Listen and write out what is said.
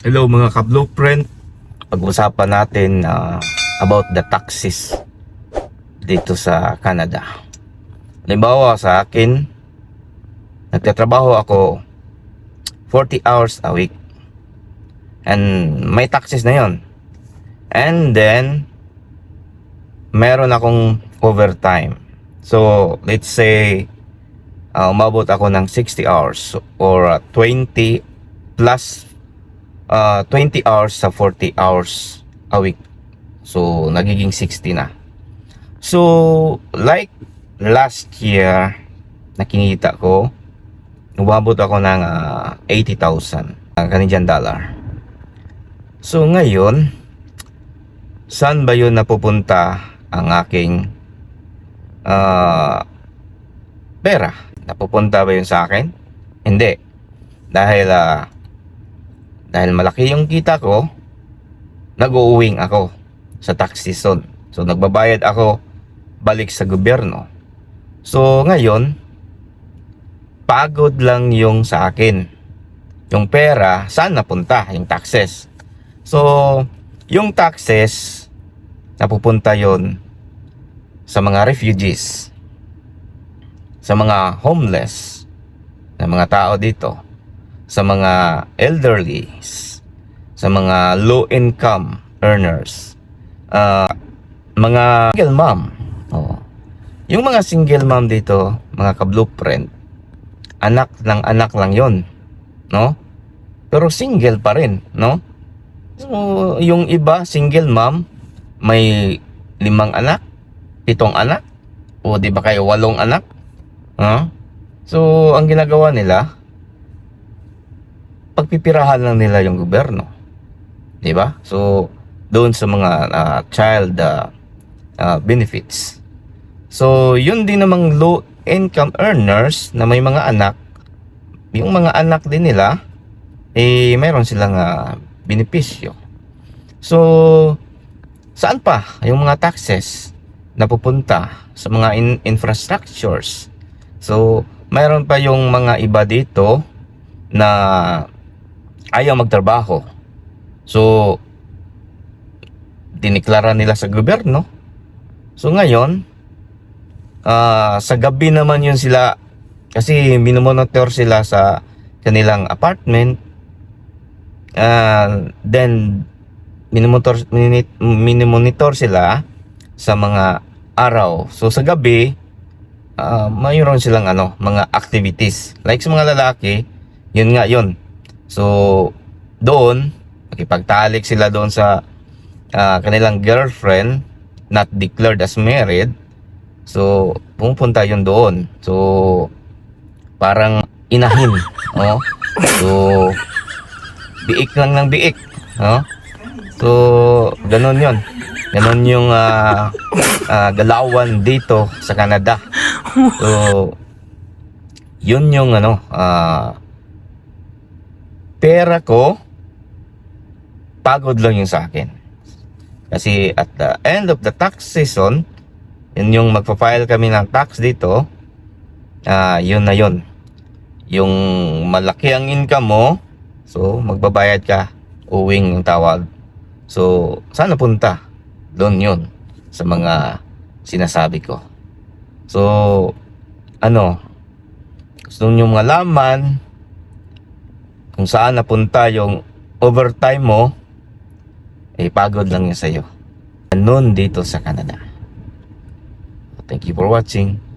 Hello mga ka-blueprint. Pag-usapan natin uh, about the taxes dito sa Canada. Halimbawa sa akin, nagtatrabaho ako 40 hours a week. And may taxes na yon. And then, meron akong overtime. So, let's say, uh, umabot ako ng 60 hours or uh, 20 plus uh, 20 hours sa 40 hours a week. So, nagiging 60 na. So, like last year, nakinita ko, umabot ako ng uh, 80,000 uh, Canadian dollar. So, ngayon, saan ba yun napupunta ang aking uh, pera? Napupunta ba yun sa akin? Hindi. Dahil ah, dahil malaki yung kita ko, nag-uuwing ako sa tax season. So nagbabayad ako balik sa gobyerno. So ngayon, pagod lang yung sa akin. Yung pera, saan napunta? Yung taxes. So, yung taxes, napupunta yon sa mga refugees, sa mga homeless, na mga tao dito, sa mga elderly, sa mga low income earners, ah, mga single mom. Oh. Yung mga single mom dito, mga ka-blueprint, anak ng anak lang yon, no? Pero single pa rin, no? So, yung iba, single mom, may limang anak, pitong anak, o di ba kayo walong anak? No? So, ang ginagawa nila, pagpipirahan lang nila yung gobyerno. 'Di ba? So doon sa mga ah, child ah, ah, benefits. So yun din namang low income earners na may mga anak, yung mga anak din nila eh meron silang ah, benepisyo. So saan pa yung mga taxes na pupunta sa mga in- infrastructures? So mayroon pa yung mga iba dito na ayaw magtrabaho. So, diniklara nila sa gobyerno. So ngayon, ah, sa gabi naman yun sila, kasi minomonitor sila sa kanilang apartment. Ah, then, minomonitor, minomonitor sila sa mga araw. So sa gabi, ah, mayroon silang ano, mga activities. Like sa mga lalaki, yun nga yun. So, doon, makipagtalik sila doon sa ah, kanilang girlfriend, not declared as married. So, pumupunta yun doon. So, parang inahin. Oh. So, biik lang ng biik. Oh. So, ganun yun. Ganun yung ah, ah, galawan dito sa Canada. So, yun yung ano, ah, pera ko, pagod lang yung sa akin. Kasi at the end of the tax season, yun yung magpa-file kami ng tax dito, ah yun na yun. Yung malaki ang income mo, so magbabayad ka, uwing yung tawag. So, saan napunta? Doon yun, sa mga sinasabi ko. So, ano, gusto nyo malaman, kung saan napunta yung overtime mo, eh pagod lang yun sa'yo. Ganun dito sa Canada. Thank you for watching.